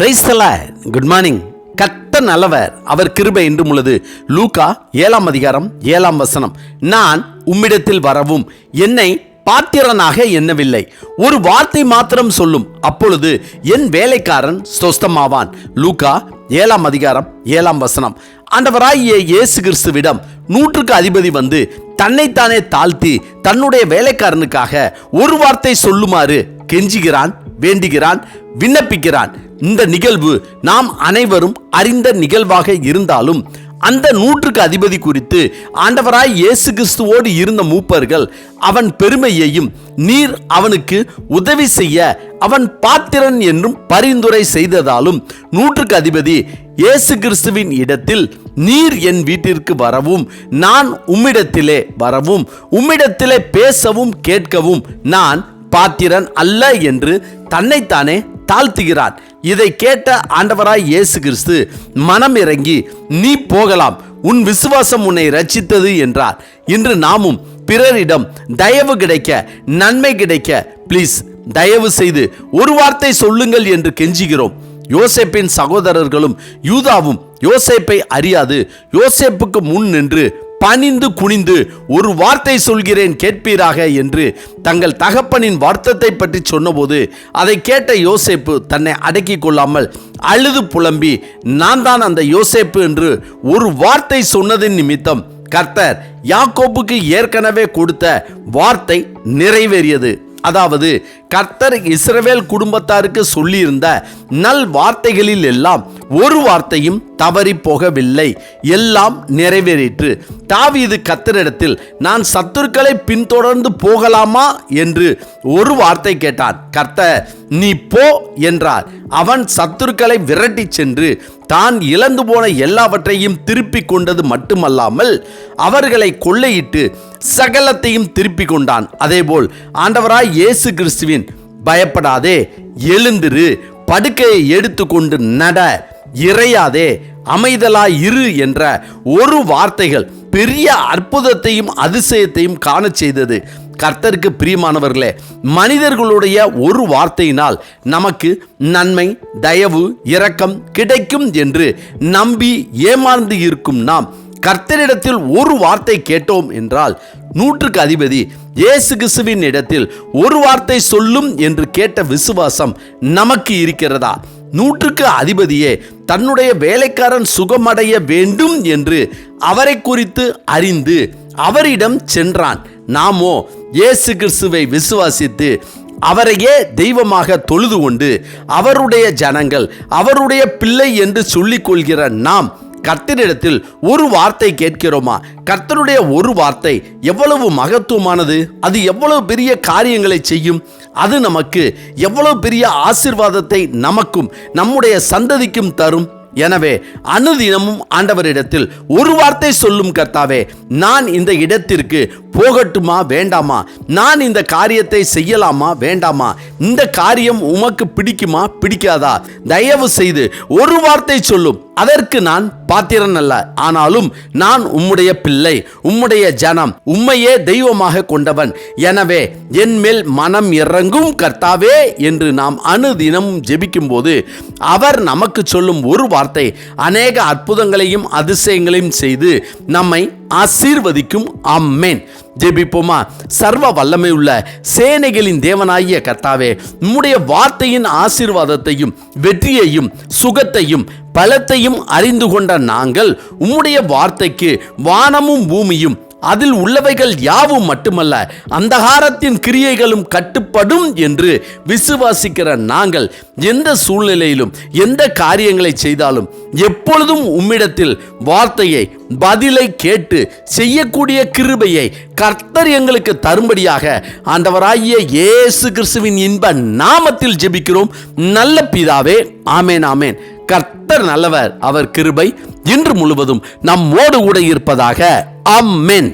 பிரைஸ்தல good morning கத்த நல்லவர். அவர் கிருபை என்றும் உள்ளது. லூகா ஏழாம் அதிகாரம் ஏழாம் வசனம். நான் உம்மிடத்தில் வரவும் என்னை பாத்திரனாக எண்ணவில்லை. ஒரு வார்த்தை மாத்திரம் சொல்லும். அப்பொழுது என் வேலைக்காரன் சொஸ்தமாவான். லூகா ஏழாம் அதிகாரம் ஏழாம் வசனம். ஆண்டவராகிய இயேசு கிறிஸ்துவிடம் நூற்றுக்கு அதிபதி வந்து தன்னைத்தானே தாழ்த்தி தன்னுடைய வேலைக்காரனுக்காக ஒரு வார்த்தை சொல்லுமாறு கெஞ்சுகிறான். வேண்டுகிறான் விண்ணப்பிக்கிறான். இந்த நிகழ்வு நாம் அனைவரும் அறிந்த நிகழ்வாக இருந்தாலும் அந்த நூற்றுக்கு அதிபதி குறித்து ஆண்டவராய் இயேசு கிறிஸ்துவோடு இருந்த மூப்பர்கள் அவன் பெருமையையும் நீர் அவனுக்கு உதவி செய்ய அவன் பாத்திரன் என்றும் பரிந்துரை செய்ததாலும் நூற்றுக்கு அதிபதி இயேசு கிறிஸ்துவின் இடத்தில் நீர் என் வீட்டிற்கு வரவும் நான் உம்மிடத்திலே வரவும் உம்மிடத்திலே பேசவும் கேட்கவும் நான் பாத்திரன் அல்ல என்று தன்னைத்தானே தாழ்த்துகிறார். இதை கேட்ட ஆண்டவராய் இயேசு கிறிஸ்து மனம் இறங்கி நீ போகலாம். உன் விசுவாசம் உன்னை ரச்சித்தது என்றார். இன்று நாமும் பிறரிடம் தயவு கிடைக்க நன்மை கிடைக்க ப்ளீஸ் தயவு செய்து ஒரு வார்த்தை சொல்லுங்கள் என்று கெஞ்சுகிறோம். யோசேப்பின் சகோதரர்களும் யூதாவும் யோசேப்பை அறியாது. யோசேப்புக்கு முன் நின்று பணிந்து குனிந்து ஒரு வார்த்தை சொல்கிறேன் கேட்பீராக என்று தங்கள் தகப்பனின் வார்த்தத்தை பற்றி சொன்னபோது அதை கேட்ட யோசேப்பு தன்னை அடக்கி கொள்ளாமல் அழுது புலம்பி நான் தான் அந்த யோசேப்பு என்று ஒரு வார்த்தை சொன்னதின் நிமித்தம் கர்த்தர் யாக்கோப்புக்கு ஏற்கனவே கொடுத்த வார்த்தை நிறைவேறியது. அதாவது கர்த்தர் இஸ்ரவேல் குடும்பத்தாருக்கு சொல்லியிருந்த நல் வார்த்தைகளில் எல்லாம் ஒரு வார்த்தையும் தவறி போகவில்லை. எல்லாம் நிறைவேறிற்று. தாவீது கத்தரிடத்தில் நான் சத்துருக்களை பின்தொடர்ந்து போகலாமா? என்று ஒரு வார்த்தை கேட்டான். கர்த்தர் நீ போ என்றார். அவன் சத்துருக்களை விரட்டி சென்று தான் இழந்து போன எல்லாவற்றையும் திருப்பிக் கொண்டது மட்டுமல்லாமல் அவர்களை கொள்ளையிட்டு சகலத்தையும் திருப்பிக் கொண்டான். அதேபோல் ஆண்டவராய் இயேசு கிறிஸ்துவின் பயப்படாதே எழுந்திரு படுக்கையை எடுத்துக்கொண்டு நட இறையாதே அமைதலாய் இரு என்ற ஒரு வார்த்தைகள் பெரிய அற்புதத்தையும் அதிசயத்தையும் காண செய்தது. கர்த்தருக்கு பிரியமானவர்களே மனிதர்களுடைய ஒரு வார்த்தையினால் நமக்கு நன்மை தயவு இரக்கம் கிடைக்கும் என்று நம்பி ஏமாந்து இருக்கும் நாம் கர்த்தரிடத்தில் ஒரு வார்த்தை கேட்டோம் என்றால் நூற்றுக்கு அதிபதி இயேசு கிறிஸ்துவின் இடத்தில் ஒரு வார்த்தை சொல்லும் என்று கேட்ட விசுவாசம் நமக்கு இருக்கிறதா? நூற்றுக்கு அதிபதியே தன்னுடைய வேலைக்காரன் சுகமடைய வேண்டும் என்று அவரை குறித்து அறிந்து அவரிடம் சென்றான். நாமோ இயேசு கிறிஸ்துவை விசுவாசித்து அவரையே தெய்வமாக தொழுது கொண்டு அவருடைய ஜனங்கள் அவருடைய பிள்ளை என்று சொல்லிக் கொள்கிற நாம் கர்த்தரிடத்தில் ஒரு வார்த்தை கேட்கிறோமா? கர்த்தருடைய ஒரு வார்த்தை எவ்வளவு மகத்துவமானது? அது எவ்வளவு பெரிய காரியங்களை செய்யும்? அது நமக்கு எவ்வளவு பெரிய ஆசிர்வாதத்தை நமக்கும் நம்முடைய சந்ததிக்கும் தரும். எனவே அனுதினமும் ஆண்டவரிடத்தில் ஒரு வார்த்தை சொல்லும் கர்த்தாவே நான் இந்த இடத்திற்கு போகட்டுமா வேண்டாமா? நான் இந்த காரியத்தை செய்யலாமா வேண்டாமா? இந்த காரியம் உமக்கு பிடிக்குமா பிடிக்காதா? தயவு செய்து ஒரு வார்த்தை சொல்லும். அதற்கு நான் பாத்திரன் அல்ல. ஆனாலும் நான் உம்முடைய பிள்ளை உம்முடைய ஜனம் உம்மையே தெய்வமாக கொண்டவன். எனவே என் மேல் மனம் இறங்கும் கர்த்தாவே என்று நாம் அனுதினமும் ஜெபிக்கும் போது அவர் நமக்கு சொல்லும் ஒரு வார்த்தை அநேக அற்புதங்களையும் அதிசயங்களையும் செய்து நம்மை ஆசீர்வதிக்கும். அம்மேன் ஜெபிப்போமா? சர்வ வல்லமை உள்ள சேனைகளின் தேவனாகிய கர்த்தாவே உம்முடைய வார்த்தையின் ஆசீர்வாதத்தையும் வெற்றியையும் சுகத்தையும் பலத்தையும் அறிந்து கொண்ட நாங்கள் உம்முடைய வார்த்தைக்கு வானமும் பூமியும் அதில் உள்ளவைகள் யாவும் மட்டுமல்ல அந்தகாரத்தின் கிரியைகளும் கட்டுப்படும் என்று விசுவாசிக்கிற நாங்கள் எந்த சூழ்நிலையிலும் எந்த காரியங்களை செய்தாலும் எப்பொழுதும் உம்மிடத்தில் வார்த்தையை பதிலை கேட்டு செய்யக்கூடிய கிருபையை கர்த்தர் எங்களுக்கு தரும்படியாக ஆண்டவராகிய இயேசு கிறிஸ்துவின் இன்ப நாமத்தில் ஜெபிக்கிறோம். நல்ல பிதாவே ஆமேன் ஆமேன். கர்த்தர் நல்லவர் அவர் கிருபை இன்று முழுவதும் நம்மோடு கூட இருப்பதாக அம்மென்